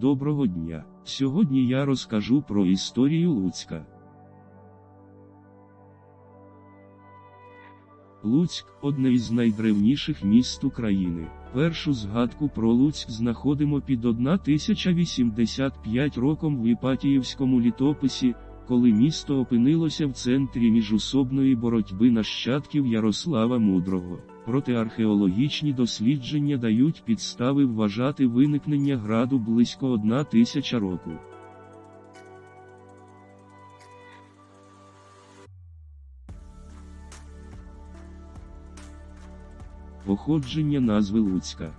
Доброго дня! Сьогодні я розкажу про історію Луцька. Луцьк одне із найдревніших міст України. Першу згадку про Луцьк знаходимо під 1085 роком в Іпатіївському літописі, коли місто опинилося в центрі міжусобної боротьби нащадків Ярослава Мудрого. Проте археологічні дослідження дають підстави вважати виникнення граду близько 1000 року. Походження назви Луцька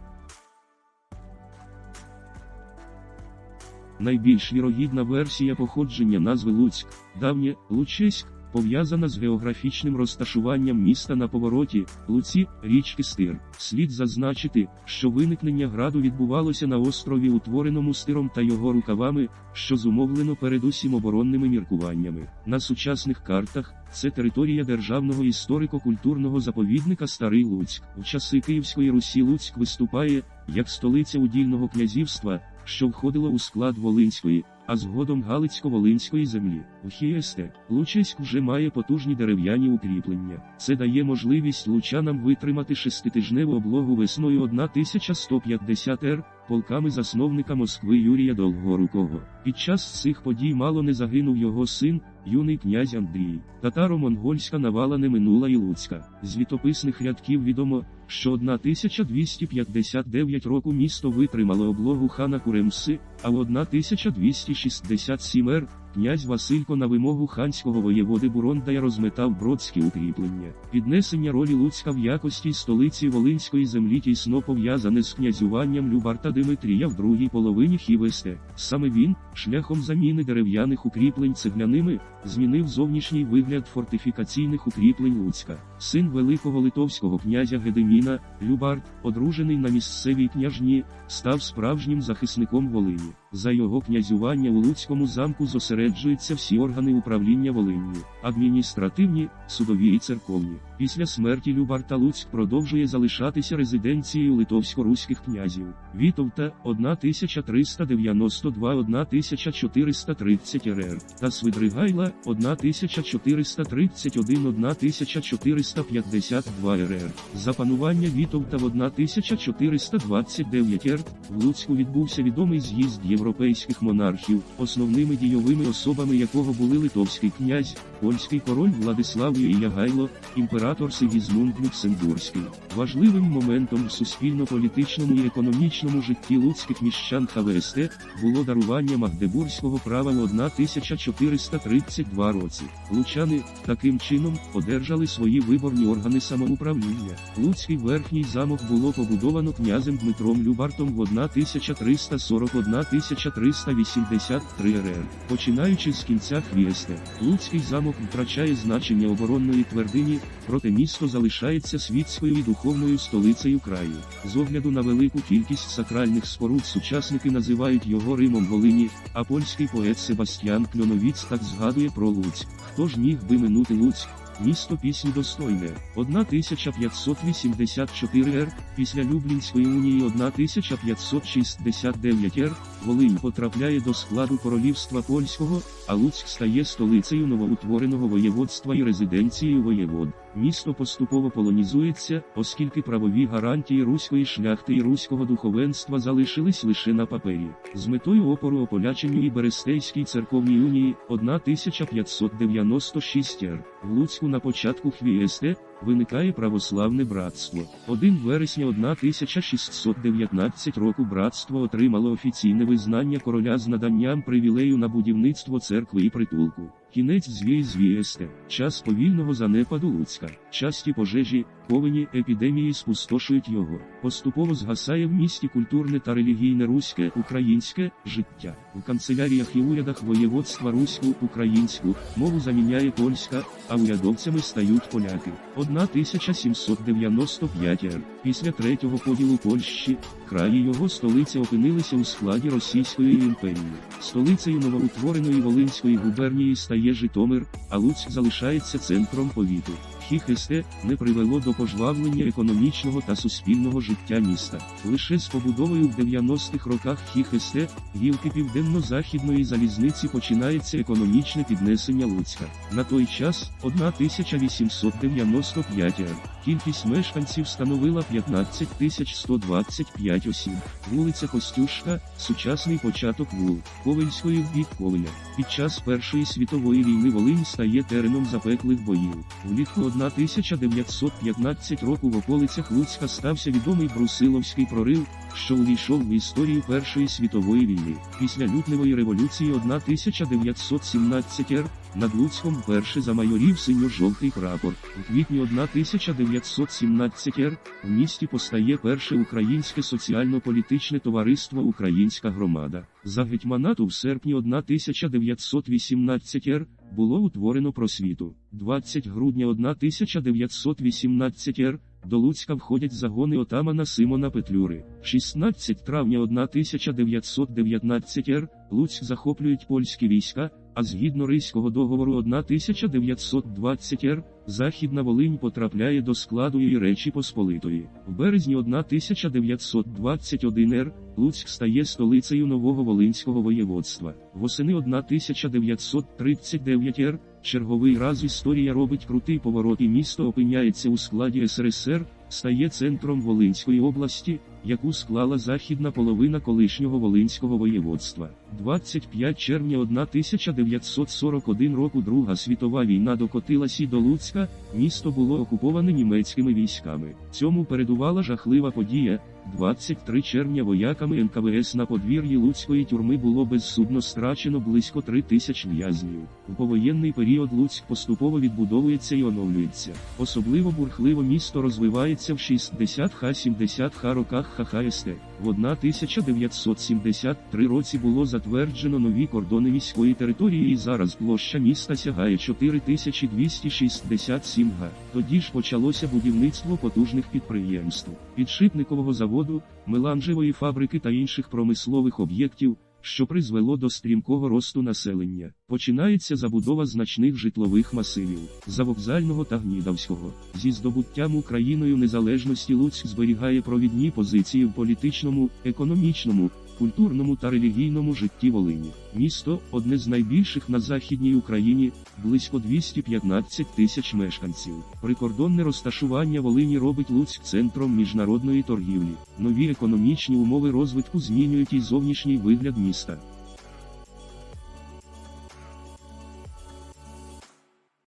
Найбільш вірогідна версія походження назви Луцьк, давнє Лучеськ, пов'язана з географічним розташуванням міста на повороті, Луці, річки Стир. Слід зазначити, що виникнення граду відбувалося на острові, утвореному стиром та його рукавами, що зумовлено передусім оборонними міркуваннями. На сучасних картах це територія державного історико-культурного заповідника Старий Луцьк. В часи Київської Русі Луцьк виступає як столиця удільного князівства, що входило у склад Волинської, а згодом Галицько-Волинської землі. В Хіесте Лучиськ вже має потужні дерев'яні укріплення. Це дає можливість лучанам витримати шеститижневу облогу весною 1150 р полками засновника Москви Юрія Долгорукого. Під час цих подій мало не загинув його син, юний князь Андрій. Татаро-монгольська навала не минула і Луцька. З літописних рядків відомо, що 1259 року місто витримало облогу хана Куремси, а в 1267 р князь Василько на вимогу ханського воєводи Бурондая розметав бродські укріплення. Піднесення ролі Луцька в якості столиці Волинської землі тісно пов'язане з князюванням Любарта Димитрія в другій половині Хівесте. Саме він, шляхом заміни дерев'яних укріплень цегляними, змінив зовнішній вигляд фортифікаційних укріплень Луцька. Син великого литовського князя Гедеміна, Любарт, одружений на місцевій княжні, став справжнім захисником Волині. За його князювання у Луцькому замку зосереджуються всі органи управління Волинню, адміністративні, судові і церковні. Після смерті Любарта Луцьк продовжує залишатися резиденцією литовсько-руських князів. Вітовта 1392-1430 РР та Свидригайла 1431-1452 РР. За панування Вітовта в 1429 р в Луцьку відбувся відомий з'їзд європейських монархів, основними дійовими особами якого були литовський князь, польський король Владислав Ягайло, імператор Сигізмунд Люксембурзький. Важливим моментом в суспільно-політичному і економічному житті луцьких міщан ХВСТ було дарування Магдебурзького права в 1432 році. Лучани, таким чином, одержали свої виборні органи самоуправління. Луцький верхній замок було побудовано князем Дмитром Любартом в 1341-1383 РР. Починаючи з кінця Хвіесте, Луцький замок втрачає значення оборонної твердині, проте місто залишається світською і духовною столицею краю. З огляду на велику кількість сакральних споруд сучасники називають його Римом Волині, а польський поет Себастьян Кльоновіц так згадує про Луцьк. Хто ж міг би минути Луцьк? Місто пісні достойне 1584 р, після Люблінської унії 1569 р, Волинь потрапляє до складу королівства польського, а Луцьк стає столицею новоутвореного воєводства і резиденцією воєвод. Місто поступово полонізується, оскільки правові гарантії руської шляхти і руського духовенства залишились лише на папері. З метою опору ополяченню і Берестейській церковній унії 1596 р. В Луцьку на початку Хвієсте виникає православне братство. 1 вересня 1619 року братство отримало офіційне визнання короля з наданням привілею на будівництво церкви і притулку. Кінець звії звієсте, час повільного занепаду Луцька, часті пожежі, повені епідемії спустошують його. Поступово згасає в місті культурне та релігійне руське, українське життя. В канцеляріях і урядах воєводства руську, українську, мову заміняє польська, а урядовцями стають поляки. 1795 р. Після третього поділу Польщі, краї його столиця опинилися у складі Російської імперії. Столицею новоутвореної Волинської губернії стає Житомир, а Луцьк залишається центром повіту. Хіхесте не привело до пожвавлення економічного та суспільного життя міста. Лише з побудовою в 90-х роках Хіхесте, гілки південно-західної залізниці починається економічне піднесення Луцька. На той час 1895 р. Кількість мешканців становила 15 125 осіб. Вулиця Костюшка, сучасний початок вул, Ковельської в бік Ковеля. Під час Першої світової війни Волинь стає тереном запеклих боїв. Влітку 1915 року в околицях Луцька стався відомий Брусиловський прорив, що увійшов в історію Першої світової війни. Після лютневої революції 1917 р. Над Луцьком вперше замайорів синьо-жовтий прапор. У квітні 1917 р. в місті постає перше українське соціально-політичне товариство Українська громада. За гетьманату в серпні 1918 р. було утворено просвіту. 20 грудня 1918 р. До Луцька входять загони отамана Симона Петлюри. 16 травня 1919 р. Луцьк захоплюють польські війська, а згідно Ризького договору 1920 р. Західна Волинь потрапляє до складу її Речі Посполитої. В березні 1921 р. Луцьк стає столицею нового Волинського воєводства. Восени 1939 р. Черговий раз історія робить крутий поворот і місто опиняється у складі СРСР, стає центром Волинської області, яку склала західна половина колишнього Волинського воєводства. 25 червня 1941 року Друга світова війна докотилась і до Луцька, місто було окуповане німецькими військами. Цьому передувала жахлива подія. 23 червня вояками НКВС на подвір'ї Луцької тюрми було безсудно страчено близько 3 тисяч в'язнів. У повоєнний період Луцьк поступово відбудовується і оновлюється. Особливо бурхливо місто розвивається в 60-х-70-х роках ХХСТ. В 1973 році було затверджено нові кордони міської території і зараз площа міста сягає 4267 га. Тоді ж почалося будівництво потужних підприємств, підшипникового заводу, меланжевої фабрики та інших промислових об'єктів, що призвело до стрімкого росту населення. Починається забудова значних житлових масивів, завокзального та гнідавського. Зі здобуттям Україною незалежності Луцьк зберігає провідні позиції в політичному, економічному, культурному та релігійному житті Волині. Місто одне з найбільших на Західній Україні, близько 215 тисяч мешканців. Прикордонне розташування Волині робить Луцьк центром міжнародної торгівлі. Нові економічні умови розвитку змінюють і зовнішній вигляд міста.